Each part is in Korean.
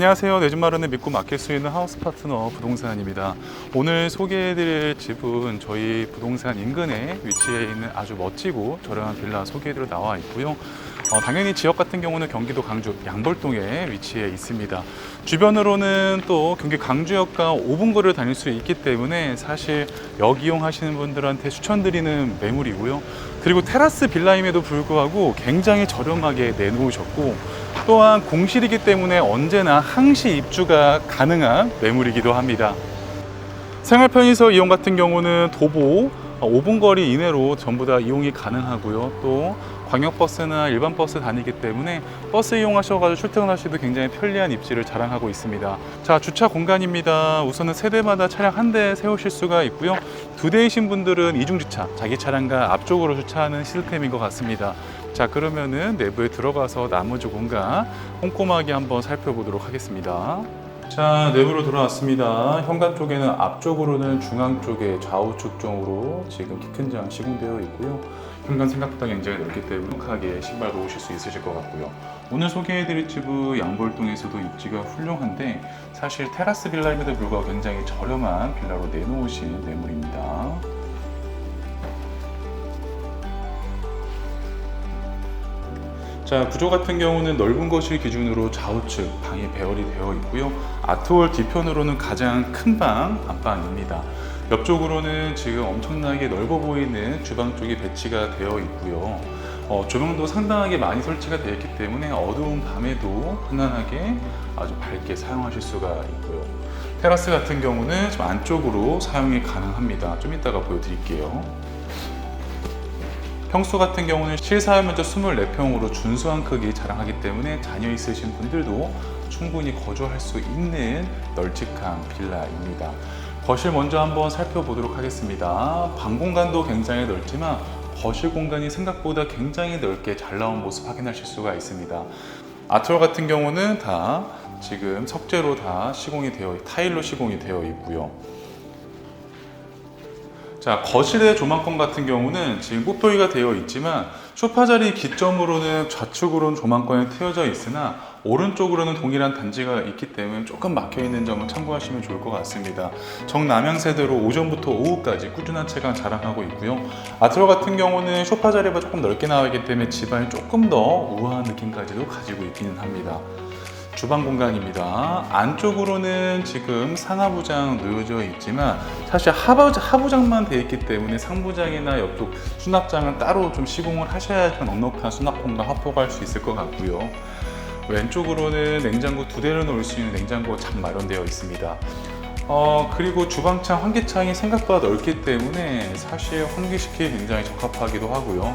안녕하세요. 내 집 마련을 믿고 맡길 수 있는 하우스 파트너 부동산입니다. 오늘 소개해드릴 집은 저희 부동산 인근에 위치해 있는 아주 멋지고 저렴한 빌라 소개해드려 나와 있고요. 어, 당연히 지역 같은 경우는 경기도 강주 양벌동에 위치해 있습니다. 주변으로는 또 경기 강주역과 5분 거리를 다닐 수 있기 때문에 사실 역 이용하시는 분들한테 추천드리는 매물이고요. 그리고 테라스 빌라임에도 불구하고 굉장히 저렴하게 내놓으셨고 또한 공실이기 때문에 언제나 항시 입주가 가능한 매물이기도 합니다. 생활 편의서 이용 같은 경우는 도보 5분 거리 이내로 전부 다 이용이 가능하고요. 또 광역버스나 일반 버스 다니기 때문에 버스 이용하셔가지고 출퇴근하시도 굉장히 편리한 입지를 자랑하고 있습니다. 자 주차 공간입니다. 우선은 세대마다 차량 한 대 세우실 수가 있고요. 두 대이신 분들은 이중 주차, 자기 차량과 앞쪽으로 주차하는 시스템인 것 같습니다. 자 그러면은 내부에 들어가서 나머지 공간 꼼꼼하게 한번 살펴보도록 하겠습니다. 자 내부로 돌아왔습니다. 현관 쪽에는 앞쪽으로는 중앙 쪽에 좌우측 쪽으로 지금 키 큰 장 시공되어 있고요. 현관 생각보다 굉장히 넓기 때문에 넉하게 신발 놓으실 수 있으실 것 같고요. 오늘 소개해드릴 집은 양벌동에서도 입지가 훌륭한데 사실 테라스 빌라임에도 불구하고 굉장히 저렴한 빌라로 내놓으신 매물입니다. 자 구조 같은 경우는 넓은 거실 기준으로 좌우측 방이 배열이 되어 있고요. 아트월 뒤편으로는 가장 큰 방 안방입니다. 옆쪽으로는 지금 엄청나게 넓어 보이는 주방 쪽이 배치가 되어 있고요. 어, 조명도 상당하게 많이 설치가 되어 있기 때문에 어두운 밤에도 편안하게 아주 밝게 사용하실 수가 있고요. 테라스 같은 경우는 좀 안쪽으로 사용이 가능합니다. 좀 이따가 보여드릴게요 평수 같은 경우는 실사용 면적 24평으로 준수한 크기 자랑하기 때문에 자녀 있으신 분들도 충분히 거주할 수 있는 널찍한 빌라입니다. 거실 먼저 한번 살펴보도록 하겠습니다. 방 공간도 굉장히 넓지만 거실 공간이 생각보다 굉장히 넓게 잘 나온 모습 확인하실 수가 있습니다. 아트월 같은 경우는 다 지금 석재로 다 시공이 되어 타일로 시공이 되어 있고요. 자 거실의 조망권 같은 경우는 지금 꽃도이가 되어 있지만 소파 자리 기점으로는 좌측으로는 조망권이 트여져 있으나 오른쪽으로는 동일한 단지가 있기 때문에 조금 막혀 있는 점을 참고하시면 좋을 것 같습니다. 정남향 세대로 오전부터 오후까지 꾸준한 체감 자랑하고 있고요. 아트로 같은 경우는 소파 자리가 조금 넓게 나와 있기 때문에 집안이 조금 더 우아한 느낌까지도 가지고 있기는 합니다. 주방 공간입니다. 안쪽으로는 지금 상하부장 놓여져 있지만 사실 하부장, 되어 있기 때문에 상부장이나 옆쪽 수납장은 따로 좀 시공을 하셔야 넉넉한 수납 공간 확보할 수 있을 것 같고요. 왼쪽으로는 냉장고 두 대를 놓을 수 있는 냉장고가 잘 마련되어 있습니다. 어, 그리고 주방창 환기창이 생각보다 넓기 때문에 사실 환기시키기 굉장히 적합하기도 하고요.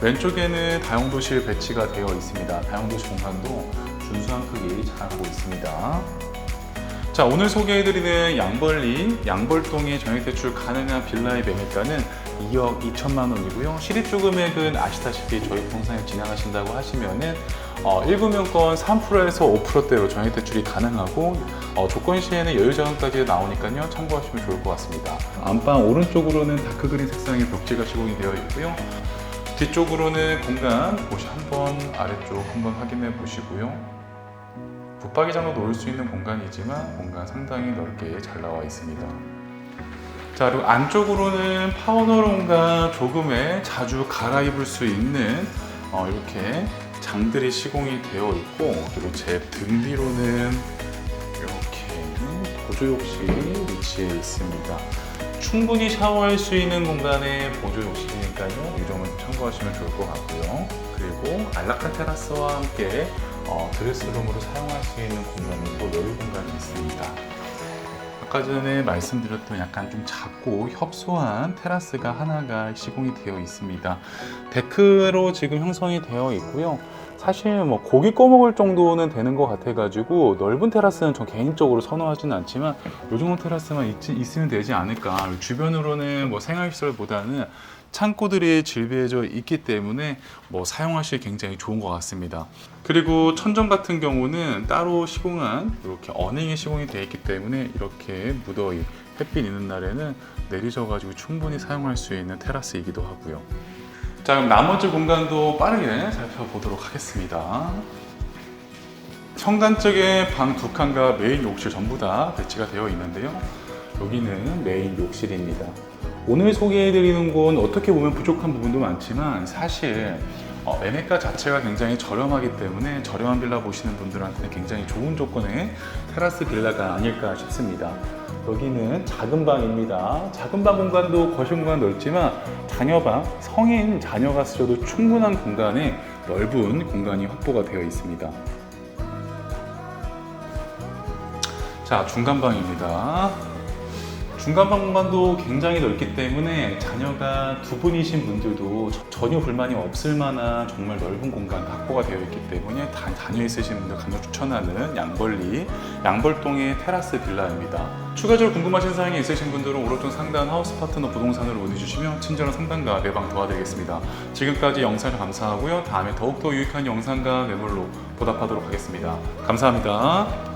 왼쪽에는 다용도실 배치가 되어 있습니다. 다용도실 공간도 준수한 크기 자랑하고 있습니다. 자 오늘 소개해드리는 양벌리 양벌동의 정액대출 가능한 빌라의 매매가는 2억 2천만 원이고요. 실입주 금액은 아시다시피 저희 부동산에 진행하신다고 하시면은 어, 1금융권 3%에서 5%대로 정액대출이 가능하고 어, 조건 시에는 여유자금까지 나오니까요 참고하시면 좋을 것 같습니다. 안방 오른쪽으로는 다크그린 색상의 벽지가 시공이 되어 있고요. 뒤쪽으로는 공간 곳이 한번 아래쪽 한번 확인해 보시고요. 붙박이장도 놓을 수 있는 공간이지만 공간 상당히 넓게 잘 나와 있습니다. 자 그리고 안쪽으로는 파워너룸과 조금의 자주 갈아입을 수 있는 어, 이렇게 장들이 시공이 되어 있고 그리고 제 등 뒤로는 이렇게 보조욕실이 위치해 있습니다. 충분히 샤워할 수 있는 공간의 보조욕실이니까요. 이 점은 참고하시면 좋을 것 같고요. 그리고 안락한 테라스와 함께 어, 드레스룸으로 사용할 수 있는 공간이 또 여유 공간이 있습니다. 아까 전에 말씀드렸던 약간 좀 작고 협소한 테라스가 하나가 시공이 되어 있습니다. 데크로 지금 형성이 되어 있고요. 사실 뭐 고기 꺼먹을 정도는 되는 것 같아가지고 넓은 테라스는 저 개인적으로 선호하지는 않지만 이 정도 테라스만 있, 있으면 되지 않을까. 주변으로는 뭐 생활시설보다는 창고들이 질비해져 있기 때문에 뭐 사용하실 굉장히 좋은 것 같습니다. 그리고 천정 같은 경우는 따로 시공한 이렇게 어닝이 시공이 되어 있기 때문에 이렇게 무더위 햇빛 있는 날에는 내리셔 가지고 충분히 사용할 수 있는 테라스이기도 하고요. 자 그럼 나머지 공간도 빠르게 살펴보도록 하겠습니다. 현관 쪽에 방 두 칸과 메인 욕실 전부 다 배치가 되어 있는데요. 여기는 메인 욕실입니다. 오늘 소개해드리는 곳 어떻게 보면 부족한 부분도 많지만 사실 어, 매매가 자체가 굉장히 저렴하기 때문에 저렴한 빌라 보시는 분들한테는 굉장히 좋은 조건의 테라스 빌라가 아닐까 싶습니다. 여기는 작은 방입니다. 작은 방 공간도 거실 공간 넓지만 자녀방, 성인 자녀가 쓰셔도 충분한 공간에 넓은 공간이 확보가 되어 있습니다. 자, 중간 방입니다. 중간방 공간도 굉장히 넓기 때문에 자녀가 두 분이신 분들도 저- 전혀 불만이 없을 만한 정말 넓은 공간 확보가 되어 있기 때문에 다, 자녀 있으신 분들 강력 추천하는 양벌리 양벌동의 테라스 빌라입니다. 추가적으로 궁금하신 사항이 있으신 분들은 오른쪽 상단 하우스 파트너 부동산으로 문의 주시면 친절한 상담과 매방 도와드리겠습니다. 지금까지 영상 감사하고요. 다음에 더욱더 유익한 영상과 매물로 보답하도록 하겠습니다. 감사합니다.